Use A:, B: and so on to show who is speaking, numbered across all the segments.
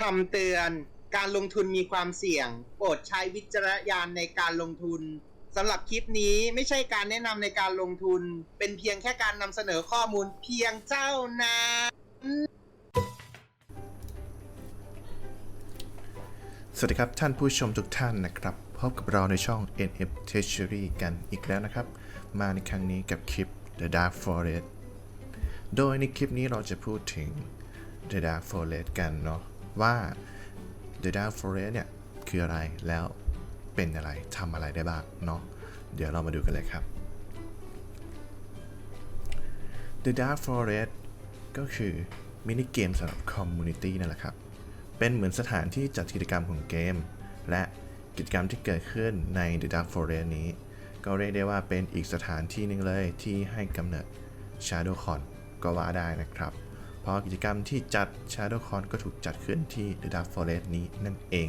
A: คำเตือน การลงทุนมีความเสี่ยง โปรดใช้วิจารณญาณในการลงทุนสำหรับคลิปนี้ไม่ใช่การแนะนำในการลงทุน เป็นเพียงแค่การนำเสนอข้อมูลเพียงเจ้านั้น
B: สวัสดีครับท่านผู้ชมทุกท่านนะครับ พบกับเราในช่อง NF Treasury กันอีกแล้วนะครับ มาในครั้งนี้กับคลิป The Dark Forest โดยในคลิปนี้เราจะพูดถึง The Dark Forest กันเนาะ ว่า The Dark Forest เนี่ย คืออะไรแล้วเป็นอะไรทำอะไรได้บ้างเนาะเดี๋ยวเรามาดูกันเลยครับ The Dark Forest ก็คือมินิเกมสำหรับคอมมูนิตี้นั่นแหละครับ เป็นเหมือนสถานที่จัดกิจกรรมของเกม และกิจกรรมที่เกิดขึ้นใน The Dark Forest นี้ ก็เรียกได้ว่าเป็นอีกสถานที่หนึ่งเลยที่ให้กำเนิด ShadowCon ก็ว่าได้นะครับ เพราะกิจกรรมที่จัด ShadowCon ก็ถูกจัดขึ้นที่ The Dark Forest นี้นั่นเอง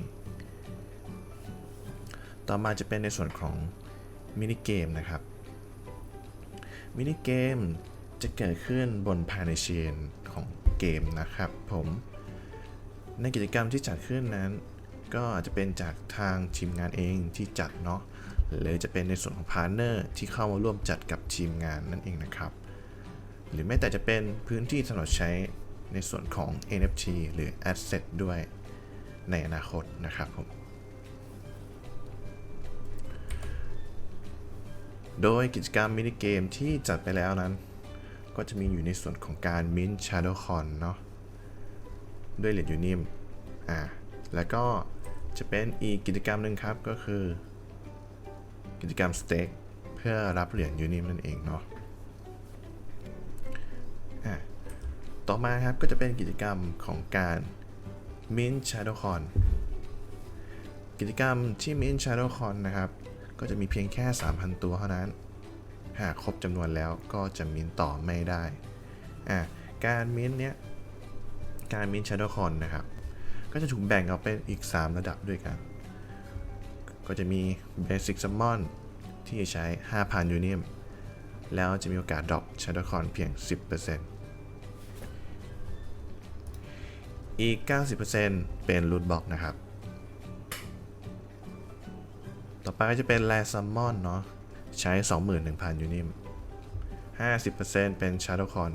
B: ต่อมาจะเป็นในส่วนของมินิเกมนะครับมินิเกมจะเกิดขึ้นบนภายในเชนของเกมนะครับผมในกิจกรรมที่จัดขึ้นนั้น ก็อาจจะเป็นจากทางทีมงานเองที่จัดเนาะหรือจะเป็นในส่วนของพาร์เนอร์ที่เข้ามาร่วมจัดกับทีมงานนั่นเองนะครับ หรือแม้แต่จะเป็นพื้นที่สำหรับใช้ในส่วนของ NFT หรือ Asset ด้วยในอนาคตนะครับผม โดยกิจกรรมมินิเกมที่จัดไปแล้วนั้น ก็จะมีอยู่ในส่วนของการ Mint ShadowCon เนาะด้วยเหรียญยูนิมอ่าแล้วก็จะเป็นอีกกิจกรรมหนึ่งครับก็คือ กิจกรรมสเต็กเพื่อรับเหรียญยูนิมนั่นเองเนาะ อ่าต่อมาครับก็จะเป็นกิจกรรมของการ Mint ShadowCon กิจกรรมที่ Mint ShadowCon นะครับ ก็จะมีเพียงแค่ 3,000 ตัวเท่านั้น หากครบจำนวนแล้วก็จะมินต่อไม่ได้อ่าการมินเนี้ยการมินชาร์ดคอนนะครับ ก็จะถูกแบ่งออกเป็นอีก 3 ระดับด้วยกัน ก็จะมี Basic Summon ที่จะใช้ 5,000 ยูนิม แล้วจะมีโอกาสดรอปชาร์ดคอนเพียง 10%อีก 90%เป็นรูทบล็อกนะครับ ต่อไปก็จะเป็นแรซัมมอนเนาะใช้ 21,000 ยูนิม 50%เป็นชาร์ดคอน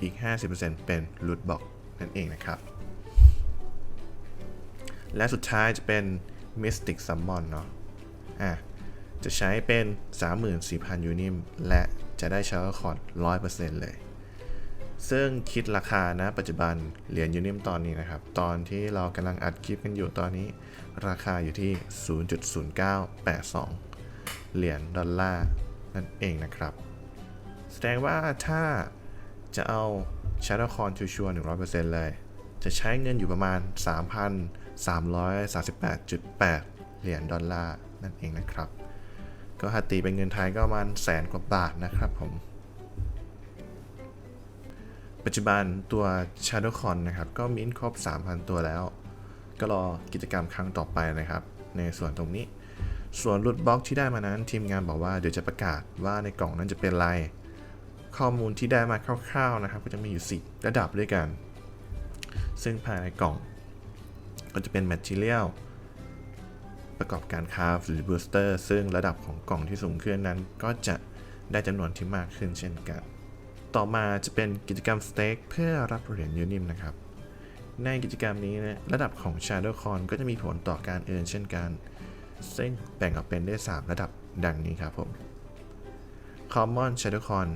B: อีก 50%เป็น root box นั่นเองนะครับ และสุดท้ายจะเป็น mystic summon เนาะอะ จะใช้เป็น 34,000 ยูนิม และจะได้ชาร์คอร์ด100%เลย ซึ่งคิดราคานะปัจจุบันเหรียญยูนิมตอนนี้นะครับ ตอนที่เรากำลังอัดคลิปกันอยู่ตอนนี้ ราคาอยู่ที่ 0.0982 เหรียญดอลลาร์นั่นเองนะครับ แสดงว่าถ้าจะเอา Shadow Con ชัวร์100%เลย จะใช้เงินอยู่ประมาณ 3,338.8 เหรียญดอลลาร์นั่นเองนะครับ ก็หาตีเป็นเงินไทยก็ประมาณแสนกว่าบาทนะครับผม ปัจจุบันตัว ShadowCon นะครับ ก็มิ้นครบ 3,000 ตัวแล้ว ก็รอกิจกรรมครั้งต่อไปนะครับ ในส่วนตรงนี้ ส่วนรูทบล็อกที่ได้มานั้น ทีมงานบอกว่าเดี๋ยวจะประกาศว่าในกล่องนั้นจะเป็นอะไร ข้อมูลที่ได้มาคร่าวๆนะครับ ก็จะมีอยู่ 4 ระดับด้วยกัน ซึ่งภายในกล่องก็จะเป็น Material ประกอบการคราฟหรือ Booster ซึ่งระดับของกล่องที่สูงขึ้นนั้น ก็จะได้จำนวนที่มากขึ้นเช่นกัน ต่อมาจะเป็นกิจกรรมสเต็กเพื่อรับเหรียญยูนิมนะครับ ในกิจกรรมนี้นะระดับของ ShadowCon ก็จะมีผลต่อการเอินเช่นกัน ซึ่งแบ่งออกเป็นได้ 3 ระดับดังนี้ครับผม Common ShadowCon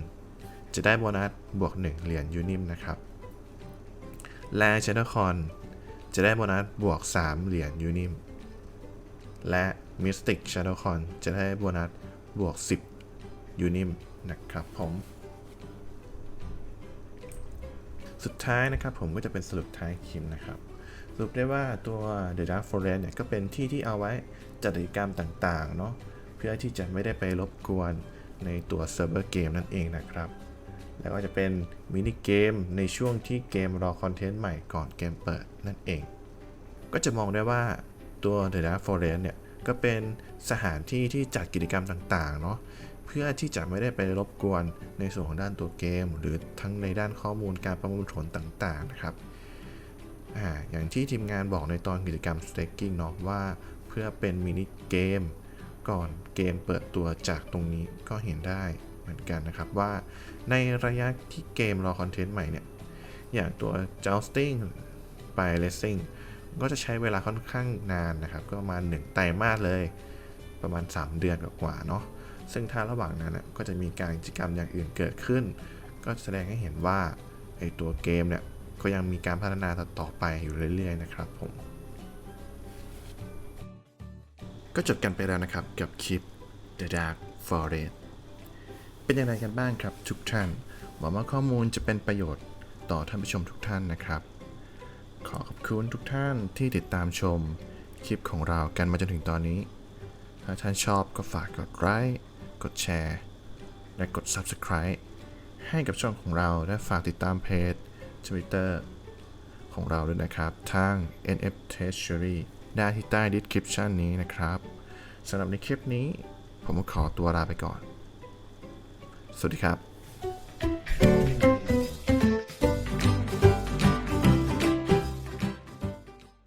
B: จะได้โบนัสบวก 1 เหรียญยูนิมนะครับ และ ShadowCon จะได้โบนัสบวก 3 เหรียญยูนิม และ Mystic ShadowCon จะได้โบนัสบวก 10 ยูนิมนะครับผม สุดท้ายนะครับผมก็จะเป็นสรุปท้ายคลิปนะครับสรุปได้ว่าตัว The Dark Forest เนี่ยก็เป็นที่ที่เอาไว้จัดกิจกรรมต่างๆเนาะเพื่อที่จะไม่ได้ไปรบกวนในตัวเซิร์ฟเวอร์เกมนั่นเองนะครับ แล้วก็จะเป็นมินิเกมในช่วงที่เกมรอคอนเทนต์ใหม่ก่อนเกมเปิดนั่นเอง ก็จะมองได้ว่า ตัว The Dark Forest เนี่ย ก็เป็นสถานที่ที่จัดกิจกรรมต่างๆ เนาะเพื่อที่จะไม่ได้ไปรบกวนในส่วนของด้านตัวเกม หรือทั้งในด้านข้อมูลการประมวลผลต่างๆ นะครับอ่าอย่างที่ทีมงานบอกในตอนกิจกรรม staking เนาะว่าเพื่อเป็นมินิเกม ก่อนเกมเปิดตัวจากตรงนี้ก็เห็นได้เหมือนกันนะครับว่าในระยะที่เกมรอคอนเทนต์ใหม่เนี่ย อย่างตัว jousting ไป racing ก็จะใช้เวลาค่อนข้างนานนะครับ ก็ประมาณ1ไตรมาสเลย ประมาณ 3 เดือนกว่าๆเนาะซึ่งถ้าระหว่างนั้นก็จะมีการกิจกรรมอย่างอื่นเกิดขึ้น ก็แสดงให้เห็นว่าไอตัวเกมเนี่ยก็ยังมีการพัฒนาต่อไปอยู่เรื่อย ๆ นะครับผม ก็จบกันไปแล้วนะครับกับคลิป The Dark Forest เป็นยังไงกันบ้างครับทุกท่าน หวังว่าข้อมูลจะเป็นประโยชน์ต่อท่านผู้ชมทุกท่านนะครับ ขอขอบคุณทุกท่านที่ติดตามชมคลิปของเรากันมาจนถึงตอนนี้ ถ้าท่านชอบก็ฝากกดไลค์ กดแชร์ และกด Subscribe ให้กับช่องของเราและฝากติดตามเพจ Twitter ของเราด้วยนะครับ ทาง NF Treasury ได้ที่ใต้ description นี้นะครับสำหรับในคลิปนี้ ผมขอตัวลาไปก่อน สวัสดีครับ